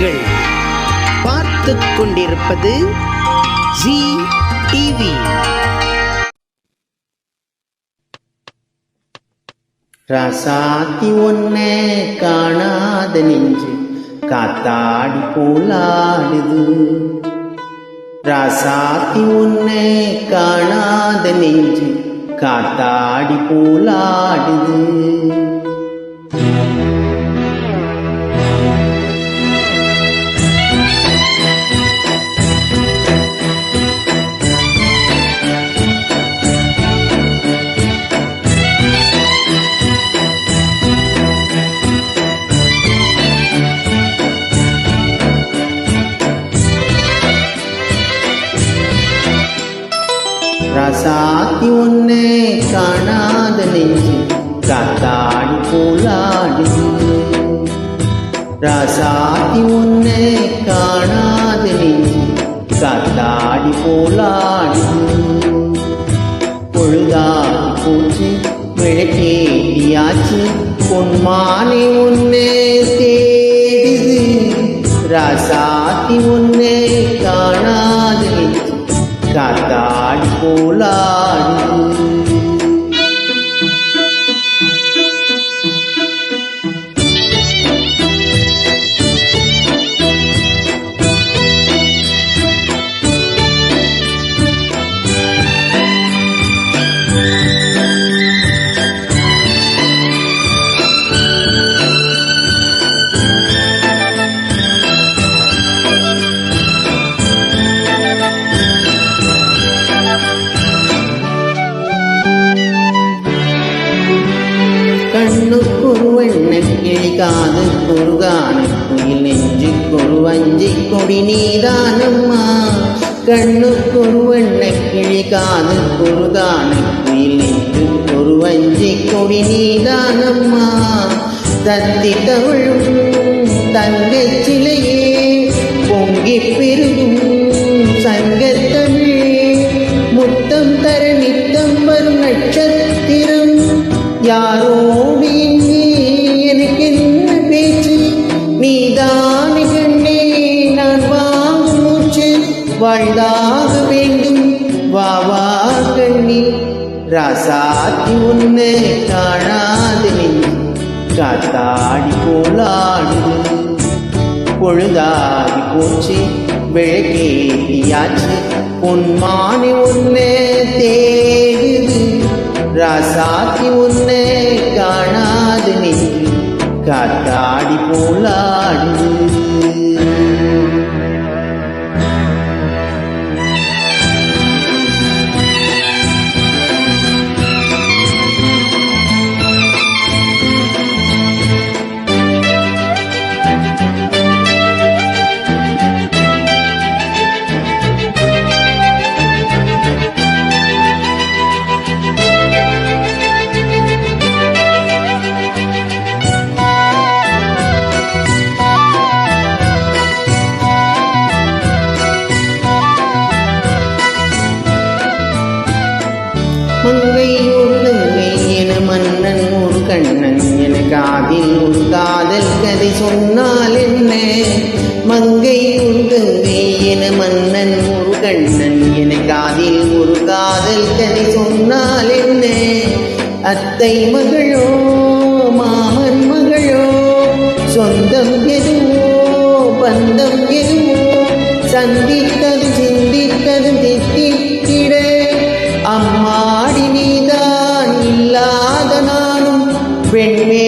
நீங்கள் பார்த்து கொண்டிருப்பது ஜி டிவி. ரசாத்தி ஒன்னே காணாத நெஞ்சு காத்தாடி போலாடுது. ராசாத்தி ஒன்னே காணாத நெஞ்சு காத்தாடி போலாடுது. ரசாத்தி ஒன்னே காணாத நெஞ்சு காத்தாடி போலாடி ரசாத்தி ஒன்னே காணாத நெஞ்சு காத்தாடி போலாடி பொழுதாடி போச்சு விளக்கேட்டியாச்சு பொன்மானை ஒன்னே தேடுது. ரசாத்தி ஒன்னே காணாத நெஞ்சு காத்தாடி போலாடு கண்ணுக்கொரு வண்ணக்கிளி காது குறுகான குயில் நெஞ்சுக்கொரு வஞ்சி கொடி நீதானம்மா கண்ணுக்கொரு வண்ணக்கிளி காது குறுகான குயில் நெஞ்சுக்கொரு வஞ்சி கொடி நீதானம்மா தத்தி தவழும் தங்கை சிலையே பொங்கி பெருகும் சங்கத்தமிழே முத்தம் தர நித்தம் வரும் நட்சத்திரம் யாரோ வாழ்ந்தாக வேண்டும். வா வா கண்ணி. ராசாத்தி உன்னை காணாது. காத்தாடி போலாடுது பொழுதாடி போச்சு. விளக்கேட்டியாச்சு பொன்மானி உன்னை தேடுது. ராசாத்தி உன்னை காணாது. காத்தாடி போலாடுது சொன்னால் என்ன மங்கை ஒரு என மன்னன் முருகண்ணன். கண்ணன் என காதில் ஒரு காதல் கதை சொன்னால் என்ன அத்தை மகளோ மாமன் மகளோ சொந்தம் எதுவோ பந்தம் எதுவோ சந்தித்தது சிந்தித்தது திட்டிட அம்மாடி நீதான் இல்லாத நானும் வெண்மேகம்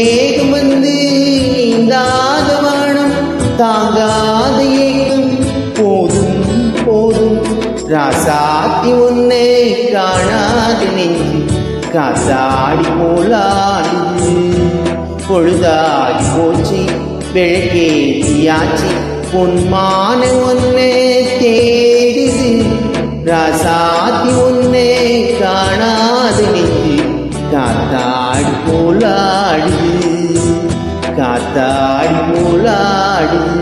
ராசாத்தி உன்னை காணாது நெஞ்சு காத்தாடி போலாடுது பொழுதாகி போச்சு விளக்கேற்றியாச்சு பொன்மான ஒன்னே தேடுது. ராசாத்தி ஒன்னே காணாது நெஞ்சு காத்தாடி போலாடுது காத்தாடி போலாடுது